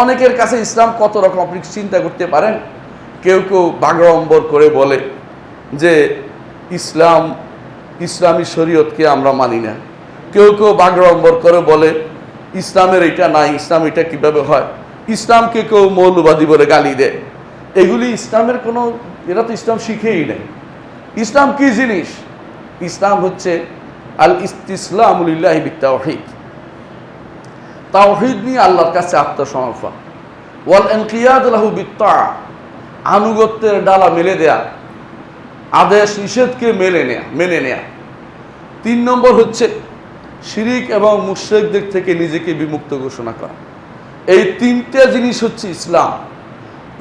অনেকের কাছে ইসলাম কত রকম? আপনি চিন্তা করতে পারেন? কেউ কেউ বাগড়ম্বর করে বলে যে, ইসলাম, ইসলামী শরীয়তকে আমরা মানি না। কেউ কেউ বাগড়ম্বর করে বলে, ইসলামের এটা নাই, ইসলাম এটা কীভাবে হয়? ইসলামকে কেউ মৌলবাদী বলে গালি দেয়। এগুলি ইসলামের কোনো, এরা তো ইসলাম শিখেই নেই। ইসলাম কি জিনিস? ইসলাম হচ্ছে আল ইসলামুলিল্লাহ বিত্তাহিদ তাওহিদ নিয়ে আল্লাহর কাছে আত্মসমর্পণ। ওয়াল এনকিয়াদ লাহু বিত্তা, আনুগত্যের ডালা মেলে দেয়া, আদেশ নিষেধকে মেলে নেয়া, মেনে নেয়া। তিন নম্বর হচ্ছে শিরিক এবং মুশ্রিকদের থেকে নিজেকে বিমুক্ত ঘোষণা করা। এই তিনটে জিনিস হচ্ছে ইসলাম।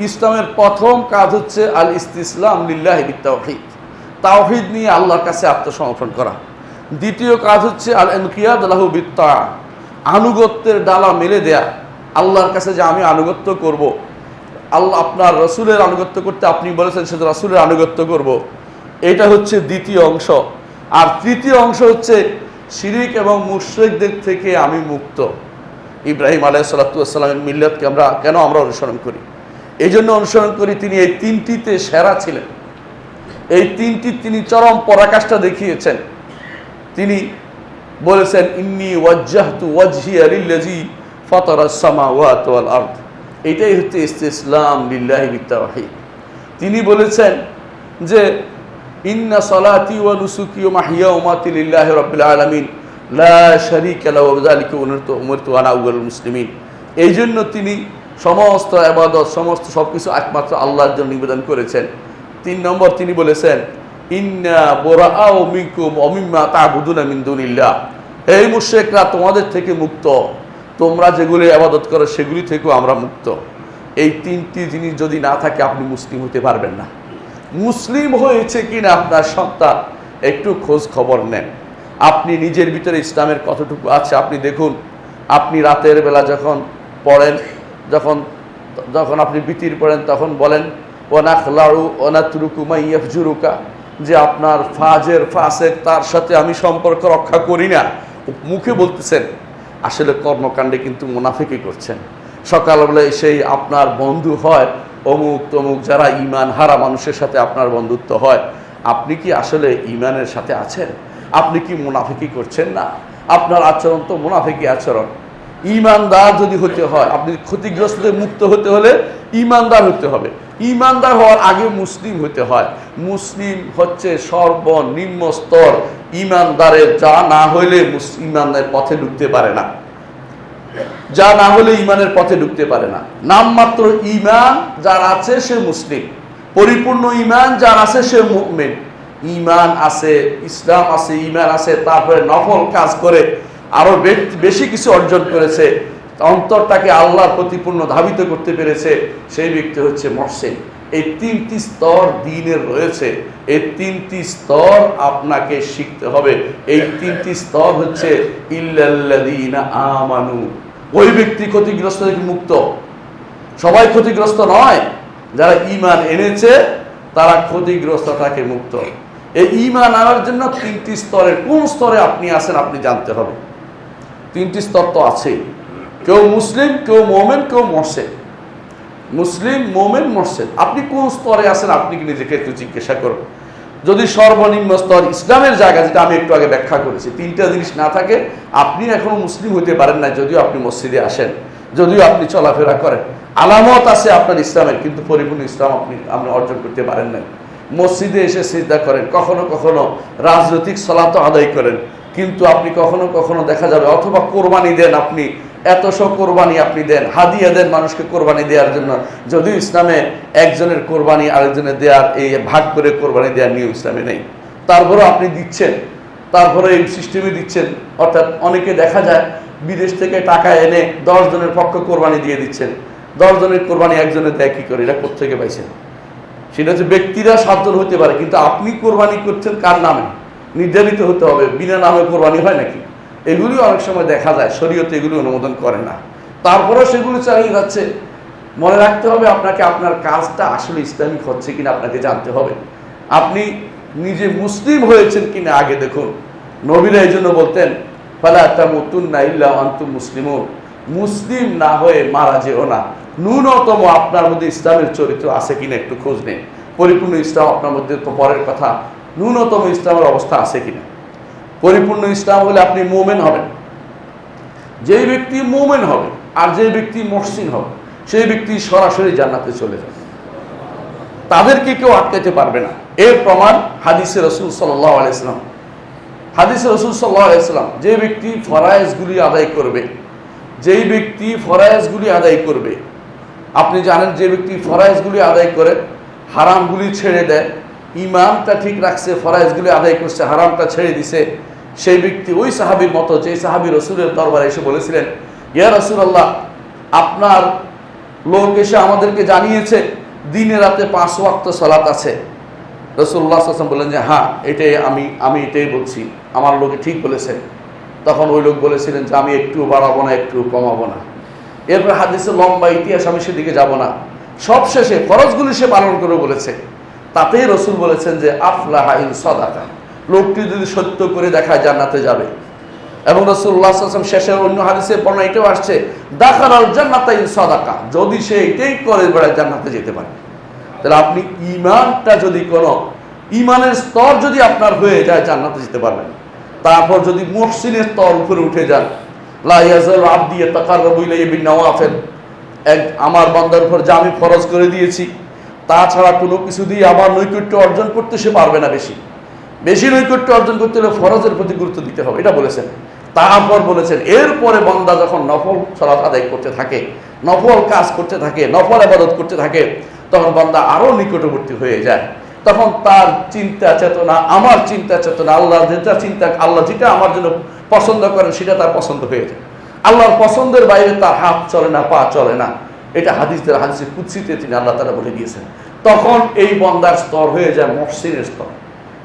ইসলামের প্রথম কাজ হচ্ছে আল ইসলাম লিল্লাহ তাওহিদ তাওহিদ নিয়ে আল্লাহর কাছে আত্মসমর্পণ করা। দ্বিতীয় কাজ হচ্ছে আল এনকিয়াদ লাহু বিত্তা আনুগত্যের ডালা মেলে দেয়া। আল্লাহর কাছে যে আমি আনুগত্য করব। আল্লাহ আপনার রসুলের আনুগত্য করতে আপনি বলেছেন সে রসুলের আনুগত্য করব। এটা হচ্ছে দ্বিতীয় অংশ। আর তৃতীয় অংশ হচ্ছে, শিরিক এবং মুশ্রিকদের থেকে আমি মুক্ত। ইব্রাহিম আলাহ সাল্লাতামের মিল্লাতকে আমরা, কেন আমরা অনুসরণ করি? এই জন্য অনুসরণ করি, তিনি এই তিনটিতে সেরা ছিলেন। এই তিনটি তিনি চরম পরাকাষ্ঠা দেখিয়েছেন। তিনি বলেছেন, ইন্নি ওয়াজ্জাহতু এটাই হচ্ছে ইসলাম লিল্লাহি বিত্তাওহীদ। তিনি বলেছেন যে, ইন্না সলাতি লা মুসলিমিন। এই জন্য তিনি সমস্ত আবাদত সমস্ত সবকিছু একমাত্র আল্লাহর জন্য নিবেদন করেছেন। তিন নম্বর তিনি বলেছেন, ইন্না বোরা মিনকুম অমিম্মা তা'বুদুনা মিন দুনিল্লাহ। এই মুশরিকরা তোমাদের থেকে মুক্ত। তোমরা যেগুলি আবাদত করো, সেগুলি থেকেও আমরা মুক্ত। এই তিনটি জিনিস যদি না থাকে, আপনি মুসলিম হতে পারবেন না। মুসলিম হয়েছে কিনা আপনার সন্তান, একটু খোঁজ খবর নেন। আপনি নিজের ভিতরে ইসলামের কতটুকু আছে, আপনি দেখুন। আপনি রাতের বেলা যখন পড়েন, যখন যখন আপনি বিতির পড়েন, তখন বলেন ওনাখলাউ ওনাতরুকু মাইয়াফজুরুকা যে আপনার ফাজের, ফাসেক, তার সাথে আমি সম্পর্ক রক্ষা করি না। মুখে বলতেছেন, আসলে কর্মকাণ্ডে কিন্তু মুনাফিকই করছেন। সকালবেলায় সেই আপনার বন্ধু হয়, অমুক তমুক যারা ইমান হারা মানুষের সাথে আপনার বন্ধুত্ব হয়, আপনি কি আসলে ইমানের সাথে আছেন? আপনি কি মুনাফিকি করছেন না? আপনার আচরণ তো মুনাফিকি আচরণ। ইমানদার যদি হতে হয়, আপনি ক্ষতিগ্রস্ত মুক্ত হতে হলে ইমানদার হতে হবে। ইমানদার হওয়ার আগে মুসলিম হতে হয়। মুসলিম হচ্ছে সর্বনিম্ন স্তর। ইমানদারের যা না হইলে ইমানের পথে ঢুকতে পারে না। যা না হলে ইমানের পথে ঢুকতে পারে না। নামমাত্র ইমান যার আছে সে মুসলিম। পরিপূর্ণ ইমান যার আছে সে মুভমেন্ট ইমান আছে, ইসলাম আছে, ইমান আছে, তারপরে নফল কাজ করে, আরও বেশি কিছু অর্জন করেছে। অন্তরটাকে আল্লাহর প্রতিপূর্ণ ধাবিত করতে পেরেছে, সেই ব্যক্তি হচ্ছে মহসেন। এই তিনটি স্তর দিনের রয়েছে, এই তিনটি স্তর আপনাকে শিখতে হবে। এই তিনটি স্তর হচ্ছে আমানু। ওই ব্যক্তি ক্ষতিগ্রস্ত থেকে মুক্ত। সবাই ক্ষতিগ্রস্ত নয়, যারা ইমান এনেছে, তারা ক্ষতিগ্রস্ত থাকে মুক্ত। এই ইমান আনার জন্য তিনটি স্তরের কোন স্তরে আপনি আছেন, আপনি জানতে হবে। তিনটি স্তর তো আছেই। কেউ মুসলিম, কেউ মোমেন, কেউ মরসেন মুসলিম, মোমেন মরসেন আপনি কোন স্তরে আছেন, আপনি কি নিজেকে একটু জিজ্ঞাসা করুন। যদি সর্বনিম্ন স্তর ইসলামের জায়গা, যেটা আমি একটু আগে ব্যাখ্যা করেছি, তিনটা জিনিস না থাকে, আপনি এখনও মুসলিম হইতে পারেন না যদিও আপনি মসজিদে আসেন, যদিও আপনি চলাফেরা করেন। আলামত আছে আপনার ইসলামের, কিন্তু পরিপূর্ণ ইসলাম আপনি আপনি অর্জন করতে পারেন না মসজিদে এসে চিন্তা করেন, কখনো কখনো রাজনৈতিক সলাত আদায় করেন, কিন্তু আপনি কখনো কখনো দেখা যাবে, অথবা কোরবানি দেন আপনি এত সব কোরবানি আপনি দেন, হাদিয়া দেন মানুষকে কোরবানি দেওয়ার জন্য। যদিও ইসলামে একজনের কোরবানি আরেকজনের দেওয়ার এই ভাগ করে কোরবানি দেওয়ার নিয়ম ইসলামে নেই। তারপরেও আপনি দিচ্ছেন তারপরে এই সিস্টেমে দিচ্ছেন। অর্থাৎ অনেকে দেখা যায় বিদেশ থেকে টাকা এনে দশ জনের পক্ষ কোরবানি দিয়ে দিচ্ছেন। দশ জনের কোরবানি একজনের দেয়, কি করে? এটা কোথেকে পাইছেন? সেটা হচ্ছে ব্যক্তিরা সাতজন হতে পারে, কিন্তু আপনি কোরবানি করছেন কার নামে? নির্ধারিত হতে হবে, বিনা নামে কোরবানি হয় নাকি? এগুলি অনেক সময় দেখা যায়, শরীয়তে এগুলি অনুমোদন করে না। তারপরেও সেগুলো চালিয়ে যাচ্ছে। মনে রাখতে হবে আপনাকে আপনার কাজটা আসলে ইসলামিক হচ্ছে কিনা আপনাকে জানতে হবে। আপনি নিজে মুসলিম হয়েছেন কিনা আগে দেখুন। নবীরা এই জন্য বলতেন, ফালা তামুতুন্না ইল্লা আনতুম মুসলিমুন। মুসলিম না হয়ে মারা যেও না। ন্যূনতম আপনার মধ্যে ইসলামের চরিত্র আছে কিনা একটু খোঁজ নেন। পরিপূর্ণ ইসলাম আপনার মধ্যে তো পরের কথা। ন্যূনতম ইসলামের অবস্থা আছে কিনা? পরিপূর্ণ ইসলাম হলে আপনি মোমেন হবেন। যেই ব্যক্তি মোমেন হবে আর যে ব্যক্তি মহসিন হবে, সেই ব্যক্তি সরাসরি জান্নাতে চলে যাবে। তাদেরকে কেউ আটকাতে পারবে না। এর প্রমাণ হাদিসে রসুল সাল্লাহ আলাইসলাম হাদিসে রসুল সাল্লাহ আলাইসলাম যে ব্যক্তি ফরায়েজগুলি আদায় করবে, যেই ব্যক্তি ফরায়েজগুলি আদায় করবে, আপনি জানেন যে ব্যক্তি ফরায়েজগুলি আদায় করে, হারামগুলি ছেড়ে দেয় ইমানটা ঠিক রাখছে, ফরায়েজগুলি আদায় করছে, হারামটা ছেড়ে দিছে সেই ব্যক্তি ওই সাহাবির মতো যে সাহাবি রসুলের দরবারে এসে বলেছিলেন, ইয়া রসুলাল্লাহ, আপনার লোক এসে আমাদেরকে জানিয়েছে, দিনে রাতে পাঁচ ওয়াক্ত সলাত আছে। রসুল্লাহ আসলাম বললেন যে হ্যাঁ এটাই আমি আমি এটাই বলছি। আমার লোকে ঠিক বলেছেন তখন ওই লোক বলেছিলেন যে, আমি একটু বাড়াবো না, একটু কমাবো না। এরপর হাদিসে লম্বা ইতিহাস, আমি সেদিকে যাব না। সবশেষে খরচগুলি সে পালন করে বলেছে। তাতেই রসুল বলেছেন যে, আফলাহা ইন সদাকা। লোকটি যদি সত্য করে দেখায় জান্নাতে যাবে। এবং রসুল্লাহ আসলাম শেষের অন্য হাদিসে বর্ণনা এটাও আসছে দাখার আল জান্নাতা ইন সদাকা যদি সে এটাই করে বেড়ায় জান্নাতে যেতে পারে। তাহলে আপনি ইমানটা যদি কোনো ইমানের স্তর যদি আপনার হয়ে যায়, জান্নাতে যেতে পারবেন। তারপর যদি মহসিনের স্তর উপরে উঠে যান লাইয়াজাল আব্দি তাকাররাবু ইলাইহি বিন নওয়াফিল এক, আমার বান্দার উপর যা আমি ফরজ করে দিয়েছি, তাছাড়া কোনো কিছু দিয়ে আমার নৈকট্য অর্জন করতে সে পারবে না বেশি। বেশি নৈকট্য অর্জন করতে হলে ফরজের প্রতি গুরুত্ব দিতে হবে, এটা বলেছেন। তারপর বলেছেন, এরপরে বন্দা যখন নফল সলাৎ আদায় করতে থাকে, নফল কাজ করতে থাকে, নফল আবাদত করতে থাকে, তখন বন্দা আরও নিকটবর্তী হয়ে যায়। তখন তার চিন্তা চেতনা, আমার চিন্তা চেতনা, আল্লাহ যেটা চিন্তা, আল্লাহ যেটা আমার জন্য পছন্দ করেন, সেটা তার পছন্দ হয়ে যায়। আল্লাহর পছন্দের বাইরে তার হাত চলে না, পা চলে না। এটা হাদিসদের হাদিসের কুৎসিতে তিনি আল্লাহ তারা বলে দিয়েছেন। তখন এই বন্দার স্তর হয়ে যায় মহসিনের স্তর।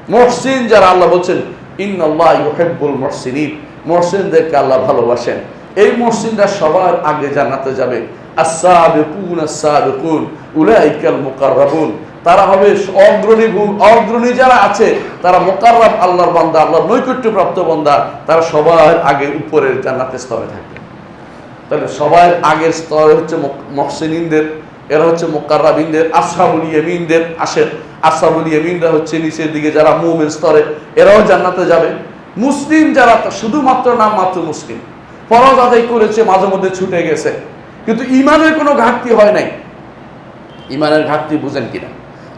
মহসিন যারা আল্লাহ বলছেন, ইন্নাল্লাহ ইউহিব্বুল মহসিনিন। মহসিনদেরকে আল্লাহ ভালোবাসেন। এই মহসিনরা সবার আগে জান্নাতে যাবে। আস-সাবিকুন আস-সাবিকুন, উলাইকাল মুকাররাবুন। তারা হবে অগ্রণী অগ্রণী যারা আছে, তারা মোকাররাব আল্লাহর বান্দা, আল্লাহর নৈকট্যপ্রাপ্ত বান্দা। তারা সবার আগে উপরের জান্নাতের স্তরে থাকবে। তাহলে সবার আগের স্তরে হচ্ছে মহসিনদের এরা হচ্ছে মোকাররাবিনদের আসাবুল ইয়েমিনদের আসেন আসাবুল হচ্ছে নিচের দিকে যারা মুমের স্তরে, এরাও জান্নাতে যাবে। মুসলিম যারা, শুধুমাত্র নাম মাত্র মুসলিম। ফরজ আদায় করেছে, মাঝে মধ্যে ছুটে গেছে। কিন্তু ইমানের কোনো ঘাটতি হয় নাই। ইমানের ঘাটতি বুঝেন কিনা?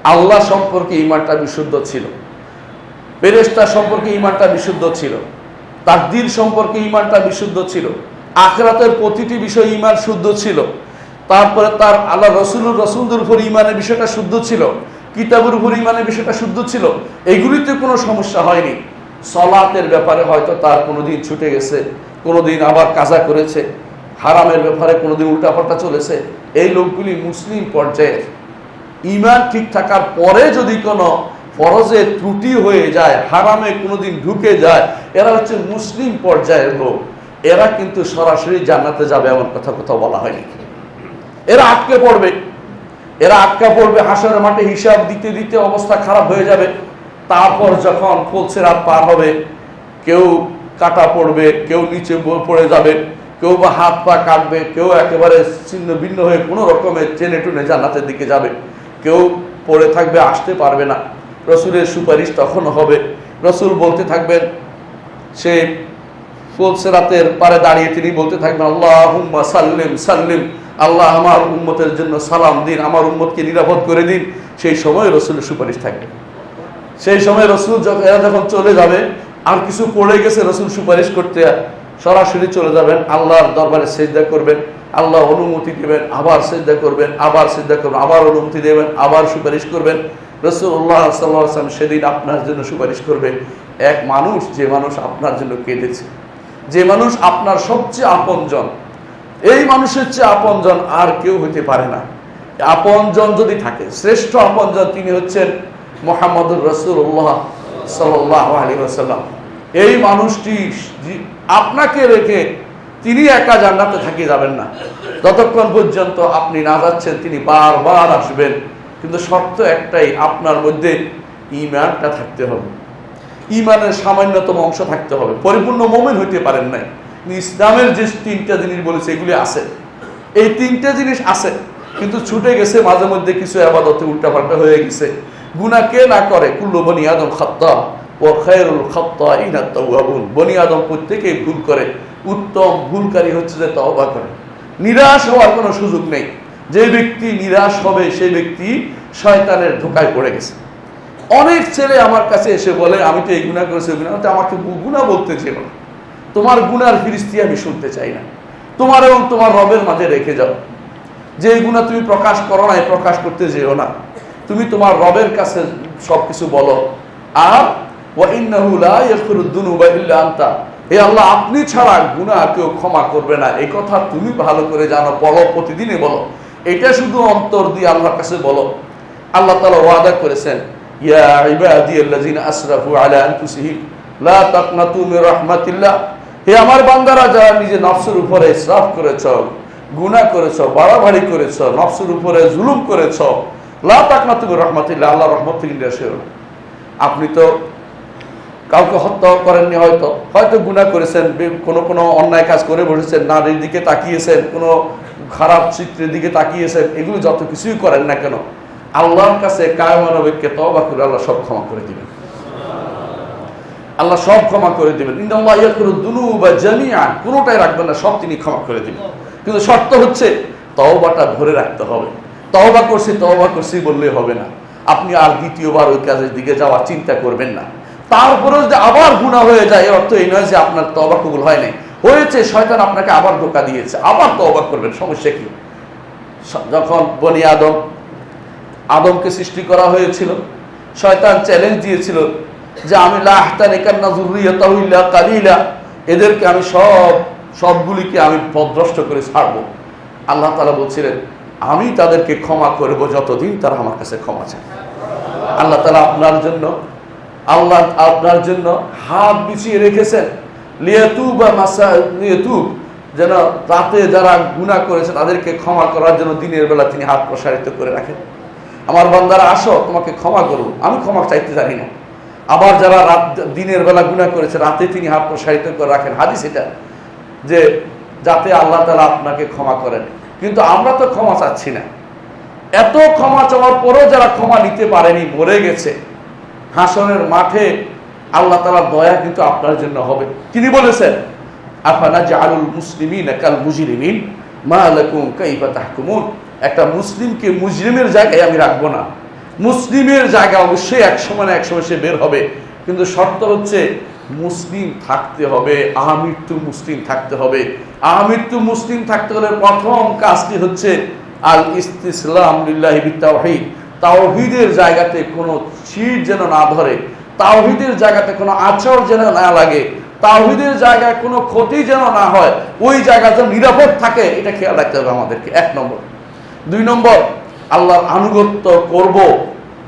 আল্লাহ সম্পর্কে ইমানটা বিশুদ্ধ ছিল। ফেরেশতা সম্পর্কে ইমানটা বিশুদ্ধ ছিল। তাকদির সম্পর্কে ইমানটা বিশুদ্ধ ছিল। আখরাতের প্রতিটি বিষয় ইমান শুদ্ধ ছিল। তারপরে তার আল্লাহ রসুল, রসুলদের উপর ইমানের বিষয়টা শুদ্ধ ছিল। কিতাবের উপর ইমানের বিষয়টা শুদ্ধ ছিল, এগুলিতে কোনো সমস্যা হয়নি। সলাতের ব্যাপারে হয়তো তার কোনোদিন ছুটে গেছে, কোনোদিন আবার কাজা করেছে, হারামের ব্যাপারে কোনোদিন উল্টাপাল্টা চলেছে। এই লোকগুলি মুসলিম পর্যায়ের। ইমান ঠিক থাকার পরে যদি কোনো ফরজে ত্রুটি হয়ে যায়, হারামে কোনোদিন ঢুকে যায়, এরা হচ্ছে মুসলিম পর্যায়ের লোক। এরা কিন্তু সরাসরি জান্নাতে যাবে এমন কথা কোথাও বলা হয়নি। এরা আটকে পড়বে। এরা আটকা পড়বে হাসনের মাঠে হিসাব দিতে দিতে অবস্থা খারাপ হয়ে যাবে। তারপর যখন পৌঁছে রাত পার হবে, কেউ কাটা পড়বে, কেউ নিচে পড়ে যাবে, কেউ বা হাত পা কাটবে, কেউ একেবারে ছিন্ন ভিন্ন হয়ে কোনো রকমের চেনে টুনে জান্নাতের দিকে যাবে। কেউ পড়ে থাকবে, আসতে পারবে না। রসুলের সুপারিশ তখন হবে। রসুল বলতে থাকবেন, সে ফুলসেরাতের পারে দাঁড়িয়ে তিনি বলতে থাকবেন আল্লাহ সাল্লিম সাল্লিম। আল্লাহ আমার উম্মতের জন্য সালাম দিন, আমার উম্মতকে নিরাপদ করে দিন। সেই সময় রসুলের সুপারিশ থাকবে। সেই সময় রসুল এরা যখন চলে যাবে, আর কিছু পড়ে গেছে রসুল সুপারিশ করতে, সরাসরি চলে যাবেন, আল্লাহর দরবারে সেজদা করবেন, আল্লাহ অনুমতি দেবেন, আবার সেজদা করবেন, আবার সেজদা করবেন, আবার অনুমতি দেবেন, আবার সুপারিশ করবেন। রসুল্লাহ সাল্লাম সেদিন আপনার জন্য সুপারিশ করবে। এক মানুষ, যে মানুষ আপনার জন্য কেঁদেছে, যে মানুষ আপনার সবচেয়ে আপনজন এই মানুষের চেয়ে আপনজন আর কেউ হইতে পারে না। আপনজন যদি থাকে, শ্রেষ্ঠ আপনজন তিনি হচ্ছেন মোহাম্মদুর রসুল্লাহ সাল্লাহ আলী এই মানুষটি আপনাকে রেখে তিনি একা জান্নাতে থাকি যাবেন না। যতক্ষণ পর্যন্ত আপনি না যাচ্ছেন, তিনি বারবার আসবেন। কিন্তু শর্ত একটাই, আপনার মধ্যে ইমানটা থাকতে হবে। ইমানের সামান্যতম অংশ থাকতে হবে। পরিপূর্ণ মোমেন হইতে পারেন নাই। ইসলামের যে তিনটা জিনিস বলেছে, এগুলি আছে। এই তিনটা জিনিস আছে, কিন্তু ছুটে গেছে, মাঝে মধ্যে কিছু আবাদতে উল্টাপাল্টা হয়ে গেছে। গুণা কে না করে? কুল্লু বনি আদম খাত্তা ও খায়রুল খাত্তা ইনা তাওয়াবুন। বনি আদম প্রত্যেকেই ভুল করে। উত্তম ভুলকারী হচ্ছে যে তওবা করে। নিরাশ হওয়ার কোনো সুযোগ নেই। যে ব্যক্তি নিরাশ হবে সেই ব্যক্তি শয়তানের ধোকায় পড়ে গেছে। অনেক ছেলে আমার কাছে এসে বলে, আমি তো এই গুণা করেছি আমাকে গুণা বলতে চেয়ে না। তোমার গুনার ফিরিস্তি আমি শুনতে চাই না। তোমার এবং তোমার রবের মাঝে রেখে যাও। যে গুণা তুমি প্রকাশ করো না প্রকাশ করতে যেও না। তুমি তোমার রবের কাছে সবকিছু বলো। আর হে আল্লাহ, আপনি ছাড়া গুনাহ কেউ ক্ষমা করবে না। এই কথা তুমি ভালো করে জানো বলো প্রতিদিনই বলো। এটা শুধু অন্তর দিয়ে আল্লাহর কাছে বলো। আল্লাহ তাআলা ওয়াদা করেছেন, ইয়া ইবাদিয়াল্লাযিনা আসরাফু আলা আনফুসিহিম, লা তাকনাতু মির রাহমাতিল্লাহ। হে আমার বান্দারা, যারা নিজে নফসের উপরে ইসরাফ করেছ, গুনাহ করেছ, বাড়াবাড়ি করেছ, নফসের উপরে জুলুম করেছ, লা তাকনাতু মির আল্লাহ রহমত থেকে আপনি তো কাউকে হত্যা করেননি হয়তো। হয়তো গুনাহ করেছেন কোনো কোনো অন্যায় কাজ করে বসেছেন, নারীর দিকে তাকিয়েছেন, কোনো খারাপ চিত্রের দিকে তাকিয়েছেন, এগুলো যত কিছুই করেন না কেন, আল্লাহর কাছে কায়মানবিককে তবা করে আল্লাহ সব ক্ষমা করে দিবেন। আল্লাহ সব ক্ষমা করে দিবেন। ইন্দাল্লাহ ইয়াকুরু দুনুবা জামিআন। কোনোটাই রাখবেন না, সব তিনি ক্ষমা করে দিবেন। কিন্তু শর্ত হচ্ছে, তওবাটা ধরে রাখতে হবে। তওবা করছি তওবা করছি বললে হবে না। আপনি আর দ্বিতীয়বার ওই কাজের দিকে যাওয়ার চিন্তা করবেন না। তারপরে যদি আবার গুনাহ হয়ে যায়, এর অর্থ এই নয় যে আপনার তওবা কবুল হয় নাই। হয়েছে, শয়তান আপনাকে আবার ধোকা দিয়েছে। আবার তওবা করবেন, সমস্যা কি? যখন বনি আদম, আদমকে সৃষ্টি করা হয়েছিল, শয়তান চ্যালেঞ্জ দিয়েছিল যে আমি এদেরকে আমি সব, সবগুলিকে আমি পদভ্রষ্ট করে ছাড়ব। আল্লাহ তালা বলছিলেন, আমি তাদেরকে ক্ষমা করব যতদিন তারা আমার কাছে ক্ষমা চায়। আল্লাহ তালা আপনার জন্য, আল্লাহ আপনার জন্য হাত বিছিয়ে রেখেছেন। বা মাসা যেন রাতে যারা গুনাহ করেছে তাদেরকে ক্ষমা করার জন্য দিনের বেলা তিনি হাত প্রসারিত করে রাখেন। আমার বান্দারা, আসো, তোমাকে ক্ষমা করব আমি ক্ষমা চাইতে জানি না। আবার যারা রাত দিনের বেলা গুনাহ করেছে, রাতে তিনি হাত প্রসারিত করে রাখেন। হাদিস এটা, যে যাতে আল্লাহ তালা আপনাকে ক্ষমা করেন। কিন্তু আমরা তো ক্ষমা চাচ্ছি না। এত ক্ষমা চাওয়ার পরেও যারা ক্ষমা নিতে পারেনি, মরে গেছে, হাসনের মাঠে আল্লাহ তালা দয়া কিন্তু আপনার জন্য হবে। তিনি বলেছেন আফানা জালুল মুসলিমিন কাল মুজরিমিন? মা লাকুম কাইফা তাহকুমুন? একটা মুসলিমকে মুজরিমের জায়গায় আমি রাখব না। মুসলিমের জায়গা অবশ্যই এক সময় না এক সময় সে বের হবে। কিন্তু শর্ত হচ্ছে মুসলিম থাকতে হবে আহমৃত্যু মুসলিম থাকতে হবে। আহমৃত্যু মুসলিম থাকতে হলে প্রথম কাজটি হচ্ছে আল বিত্তাওহীদ। তাওহীদের জায়গাতে কোনো ছিট যেন না ধরে, তাওহিদের জায়গাতে কোনো আচর যেন না লাগে, তাওহিদের জায়গায় কোনো ক্ষতি যেন না হয়, ওই জায়গা যেন নিরাপদ থাকে, এটা খেয়াল রাখতে হবে আমাদেরকে। এক নম্বর। দুই নম্বর, আল্লাহর আনুগত্য করব।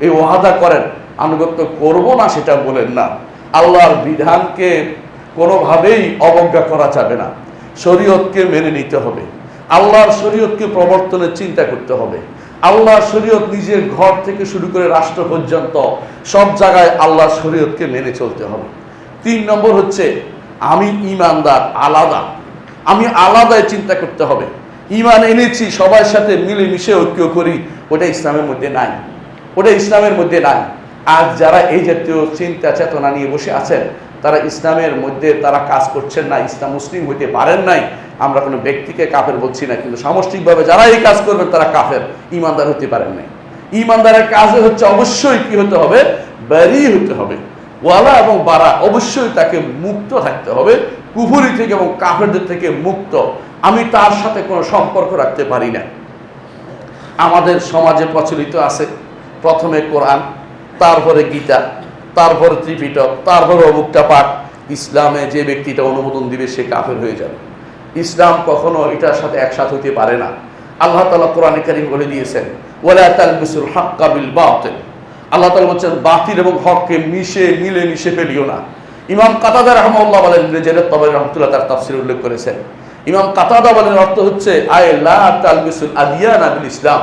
এই ওয়াদা করেন আনুগত্য করব না সেটা বলেন না। আল্লাহর বিধানকে কোনোভাবেই অবজ্ঞা করা যাবে না। শরীয়তকে মেনে নিতে হবে। আল্লাহর শরীয়তকে প্রবর্তনের চিন্তা করতে হবে। আল্লাহ শরীয়ত নিজের ঘর থেকে শুরু করে রাষ্ট্র পর্যন্ত সব জায়গায় আল্লাহর শরীয়তকে মেনে চলতে হবে। তিন নম্বর হচ্ছে, আমি ইমানদার, আলাদা। আমি আলাদায় চিন্তা করতে হবে। ইমান এনেছি, সবার সাথে মিলেমিশে ঐক্য করি, ওটা ইসলামের মধ্যে নাই। ওটা ইসলামের মধ্যে নাই। আজ যারা এই জাতীয় চিন্তা চেতনা নিয়ে বসে আছেন, তারা ইসলামের মধ্যে তারা কাজ করছেন না, ইসলাম মুসলিম হইতে পারেন নাই। আমরা কোনো ব্যক্তিকে কাফের বলছি না, কিন্তু সামষ্টিকভাবে যারা এই কাজ করবেন, তারা কাফের, ইমানদার হতে পারেন নাই। ইমানদারের কাজে হচ্ছে অবশ্যই কি হতে হবে? ব্যারি হতে হবে। ওয়ালা এবং বারা অবশ্যই তাকে মুক্ত থাকতে হবে, কুফুরি থেকে এবং কাফেরদের থেকে মুক্ত। আমি তার সাথে কোনো সম্পর্ক রাখতে পারি না। আমাদের সমাজে প্রচলিত আছে প্রথমে কোরআন, তারপরে গীতা, তারপরে ত্রিপিটক, তারপরে অমুকটা পাঠ, ইসলামে যে ব্যক্তিটা অনুমোদন দিবে সে কাফের হয়ে যাবে। ইসলাম কখনো এটার সাথে একসাথ হইতে পারে না। আল্লাহ তালা কোরআন কারিম বলে দিয়েছেন বাতিল। আল্লাহ তালা বলছেন, বাতিল এবং হককে মিশে, মিলে মিশে ফেলিও না। ইমাম কাতাদা রহমাল্লাহ বলেন রেজের তবে রহমতুল্লাহ তার তাফসির উল্লেখ করেছেন। ইমাম কাতাদা বলেন অর্থ হচ্ছে, আয় লা তালবিসুল আদিয়ানা বিল ইসলাম।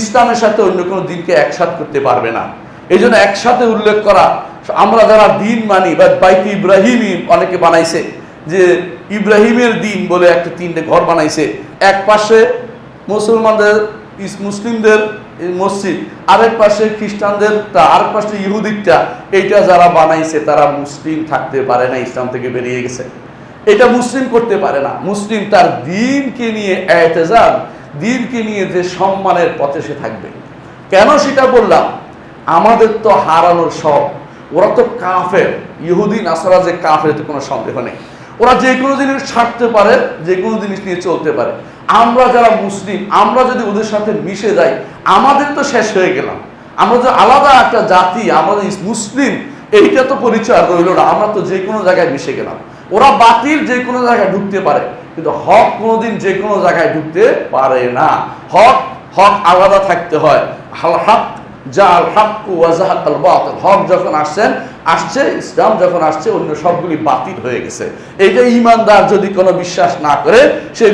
ইসলামের সাথে অন্য কোনো দিনকে একসাথ করতে পারবে না। এই জন্য একসাথে উল্লেখ করা, আমরা যারা দিন মানি, বা বাইতি ইব্রাহিমই অনেকে বানাইছে, যে ইব্রাহিমের দিন বলে একটা তিনটে ঘর বানাইছে। এক পাশে মুসলমানদের মুসলিমদের মসজিদ, আরেক পাশে খ্রিস্টানদের আরেক পাশে ইহুদিকটা এইটা যারা বানাইছে, তারা মুসলিম থাকতে পারে না, ইসলাম থেকে বেরিয়ে গেছে। এটা মুসলিম করতে পারে না। মুসলিম তার দিনকে নিয়ে এতেজাব দিনকে নিয়ে যে সম্মানের পথে সে থাকবে। কেন সেটা বললাম? আমাদের তো হারানোর সব ওরা তো কাফের। ইহুদি, নাসারা যে কাফের, এতে কোনো সন্দেহ নেই। ওরা যে কোনো জিনিস ছাড়তে পারে, যে কোনো জিনিস নিয়ে চলতে পারে। আমরা যারা মুসলিম, আমরা যদি ওদের সাথে মিশে যাই, আমাদের তো শেষ হয়ে গেলাম। আমরা যে আলাদা একটা জাতি আমাদের মুসলিম, এইটা তো পরিচয় রইল না। আমরা তো যে কোনো জায়গায় মিশে গেলাম। ওরা বাতিল যে কোনো জায়গায় ঢুকতে পারে। কিন্তু হক কোনোদিন যে কোনো জায়গায় ঢুকতে পারে না। হক হক আলাদা থাকতে হয়। হাল হক যখন আসছেন, আসছে, ইসলাম যখন আসছে, অন্য সবগুলি বাতিল হয়ে গেছে। ইমানদার যদি কোনো বিশ্বাস না করে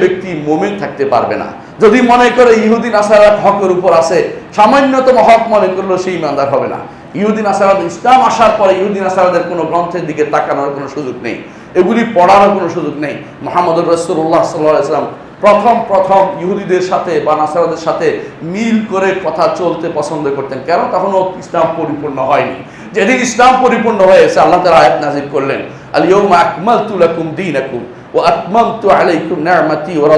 ব্যক্তি মোমেন থাকতে পারবে না। যদি মনে করে ইহুদিন আসারাত হকের উপর আছে, সামান্যতম হক মনে করল সেই ইমানদার হবে না। ইহুদিন আসারাদ ইসলাম আসার পরে ইহুদিন আসারাদের কোনো গ্রন্থের দিকে তাকানোর কোনো সুযোগ নেই। এগুলি পড়ারও কোনো সুযোগ নেই। মোহাম্মদ রসুল্লাহ সাল্লাহ ইসলাম প্রথম প্রথম ইহুদিদের সাথে বা নাসারাদের সাথে মিল করে কথা চলতে পছন্দ করতেন। কেন? তখনও ইসলাম পরিপূর্ণ হয়নি। যেদিন ইসলাম পরিপূর্ণ হয়েছে, আল্লাহ তালা আয়াত নাজির করলেন আকমাল তুলাকুম দিন আকুম ও আলাইকুম ও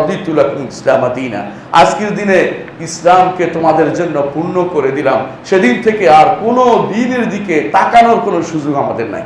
আজকের দিনে ইসলামকে তোমাদের জন্য পূর্ণ করে দিলাম। সেদিন থেকে আর কোনো দিনের দিকে তাকানোর কোনো সুযোগ আমাদের নাই।